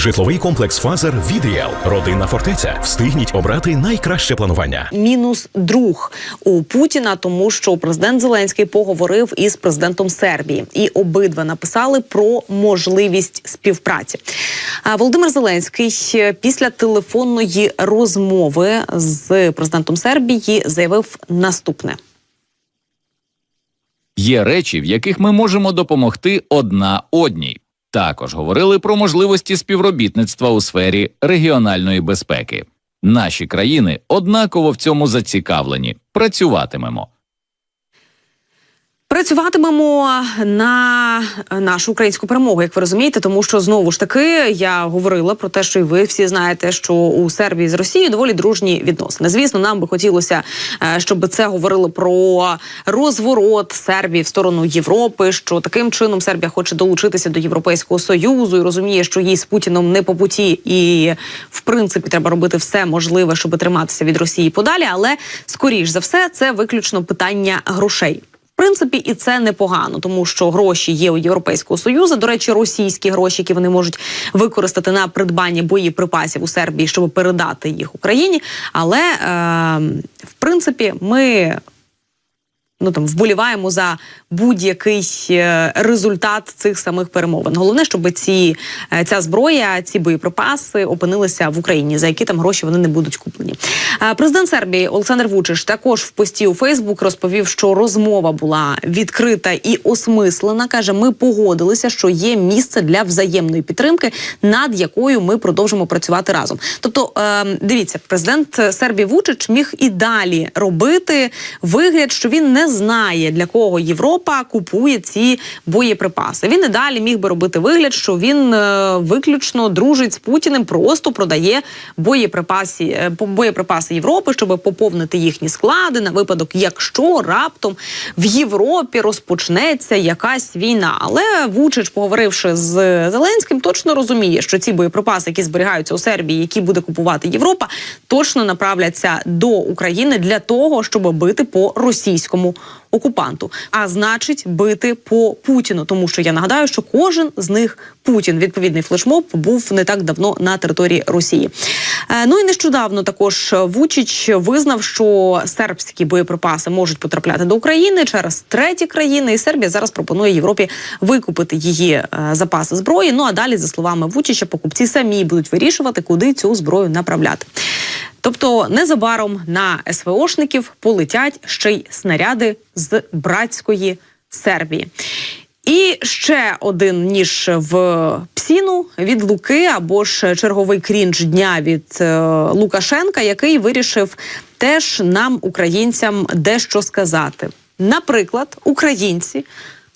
Житловий комплекс Фазер від РІЕЛ. Родинна фортеця. Встигніть обрати найкраще планування. мінус друг у Путіна, тому що президент Зеленський поговорив із президентом Сербії, і обидва написали про можливість співпраці. А Володимир Зеленський е, після телефонної розмови з президентом Сербії заявив наступне. Є речі, в яких ми можемо допомогти одна одній. Також говорили про можливості співробітництва у сфері регіональної безпеки. Наші країни однаково в цьому зацікавлені. Працюватимемо. Працюватимемо на нашу українську перемогу, як ви розумієте, тому що знову ж таки я говорила про те, що і ви всі знаєте, що у Сербії з Росією доволі дружні відносини. Звісно, нам би хотілося, е, щоб це говорило про розворот Сербії в сторону Європи. Що таким чином Сербія хоче долучитися до Європейського союзу і розуміє, що їй з Путіном не по путі, і в принципі треба робити все можливе, щоб триматися від Росії подалі. Але скоріш за все, це виключно питання грошей. Принципі, і це непогано, тому що гроші є у Європейського союзу. До речі, російські гроші, які вони можуть використати на придбання боєприпасів у Сербії, щоб передати їх Україні. Але е, в принципі, ми ну там вболіваємо за будь-який е, результат цих самих перемовин. Головне, щоб ці е, ця зброя, ці боєприпаси опинилися в Україні, за які там гроші вони не будуть куплені. Е, Президент Сербії Олександр Вучич також в пості у Фейсбук розповів, що розмова була відкрита і осмислена. каже, ми погодилися, що є місце для взаємної підтримки, над якою ми продовжимо працювати разом. Тобто, дивіться, президент Сербії Вучич міг і далі робити вигляд, що він не знає для кого Європа купує ці боєприпаси. Він і далі міг би робити вигляд, що він е, виключно дружить з Путіним, просто продає боєприпаси, е, боєприпаси Європи, щоб поповнити їхні склади на випадок, якщо раптом в Європі розпочнеться якась війна. Але Вучич, поговоривши з Зеленським, точно розуміє, що ці боєприпаси, які зберігаються у Сербії, які буде купувати Європа, точно направляться до України для того, щоб бити по російському окупанту, а значить бити по Путіну, тому що я нагадаю, що кожен з них Путін відповідний флешмоб був не так давно на території Росії. Е, Ну і нещодавно також Вучич визнав, що сербські боєприпаси можуть потрапляти до України через треті країни, і Сербія зараз пропонує Європі викупити її е, запаси зброї. Ну а далі, за словами Вучича, покупці самі будуть вирішувати, куди цю зброю направляти. Тобто незабаром на СВОшників полетять ще й снаряди з братської Сербії. І ще один ніж в псіну від Луки або ж черговий крінж дня від е, Лукашенка, який вирішив теж нам, українцям, дещо сказати. Наприклад, українці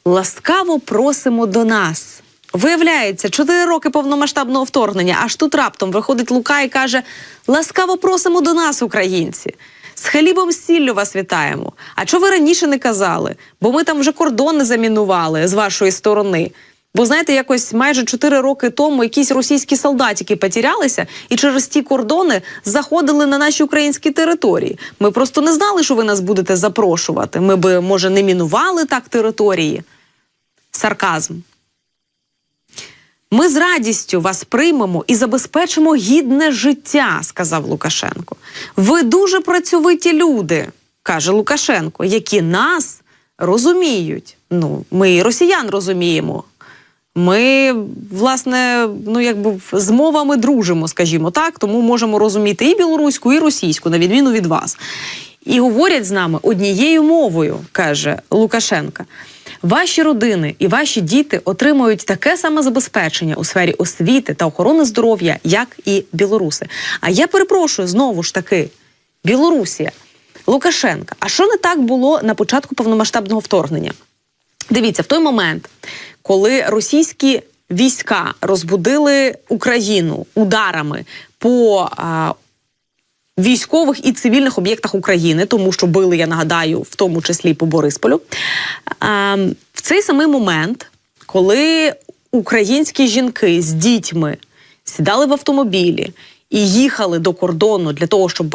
ласкаво просимо до нас. Виявляється, чотири роки повномасштабного вторгнення. Аж тут раптом виходить Лука і каже: ласкаво просимо до нас, українці. З хлібом сіллю вас вітаємо. А чого ви раніше не казали? Бо ми там вже кордони замінували з вашої сторони. Бо знаєте, якось майже чотири роки тому якісь російські солдатики потерялися і через ті кордони заходили на наші українські території. Ми просто не знали, що ви нас будете запрошувати. Ми би, може, не мінували так території. Сарказм. Ми з радістю вас приймемо і забезпечимо гідне життя, сказав Лукашенко. Ви дуже працьовиті люди, каже Лукашенко, які нас розуміють. Ну, ми і росіян розуміємо. Ми, власне, ну якби з мовами дружимо, скажімо так, тому можемо розуміти і білоруську, і російську, на відміну від вас. І говорять з нами однією мовою, каже Лукашенка. Ваші родини і ваші діти отримують таке саме забезпечення у сфері освіти та охорони здоров'я, як і білоруси. А я перепрошую знову ж таки, Білорусія, Лукашенка. А що не так було на початку повномасштабного вторгнення? Дивіться, в той момент, коли російські війська розбудили Україну ударами по а, військових і цивільних об'єктах України, тому що били, я нагадаю, в тому числі по Борисполю. В цей самий момент, коли українські жінки з дітьми сідали в автомобілі і їхали до кордону для того, щоб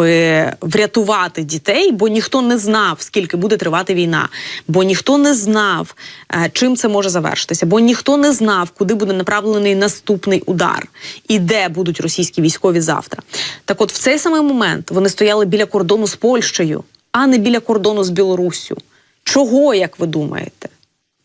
врятувати дітей, бо ніхто не знав, скільки буде тривати війна, бо ніхто не знав, е, чим це може завершитися, бо ніхто не знав, куди буде направлений наступний удар і де будуть російські військові завтра. Так, от в цей самий момент вони стояли біля кордону з Польщею, а не біля кордону з Білоруссю. Чого, як ви думаєте?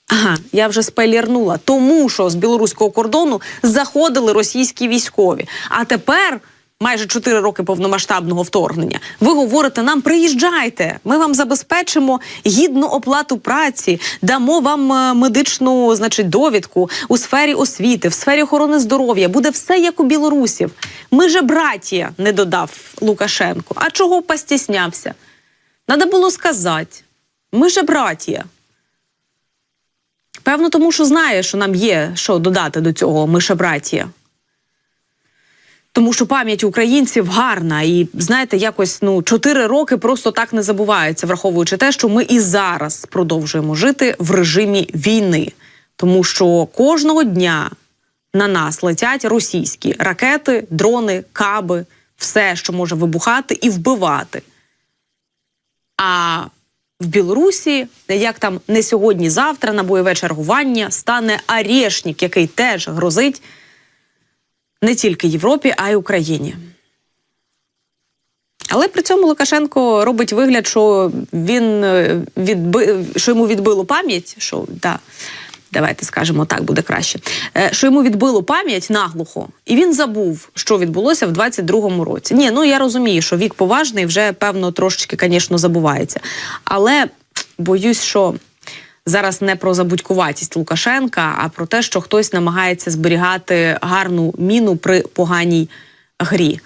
Ага, я вже спойлернула. Тому що з білоруського кордону заходили російські військові. А тепер, майже 4 роки повномасштабного вторгнення, ви говорите нам: приїжджайте, ми вам забезпечимо гідну оплату праці, дамо вам е, медичну, значить, довідку у сфері освіти, в сфері охорони здоров'я. Буде все як у білорусів. Ми же братія, не додав Лукашенко. А чого постіснявся? Надо було сказати. Ми же братія. Певно, тому що знає, що нам є що додати до цього ми ще братія. Тому що пам'ять українців гарна, і знаєте, якось ну чотири роки просто так не забуваються, враховуючи те, що ми і зараз продовжуємо жити в режимі війни, тому що кожного дня на нас летять російські ракети, дрони, каби, все, що може вибухати і вбивати. А в Білорусі, як там не сьогодні, завтра на бойове чергування стане Арешнік, який теж грозить не тільки Європі, а й Україні. Але при цьому Лукашенко робить вигляд, що він е, відби... що йому відбило пам'ять, що да, давайте скажемо так, буде краще. е, Що йому відбило пам'ять наглухо, і він забув, що відбулося в 22-му році. Ні, ну я розумію, що вік поважний вже певно трошечки, звісно, забувається. Але боюсь, що зараз не про забудькуватість Лукашенка, а про те, що хтось намагається зберігати гарну міну при поганій грі.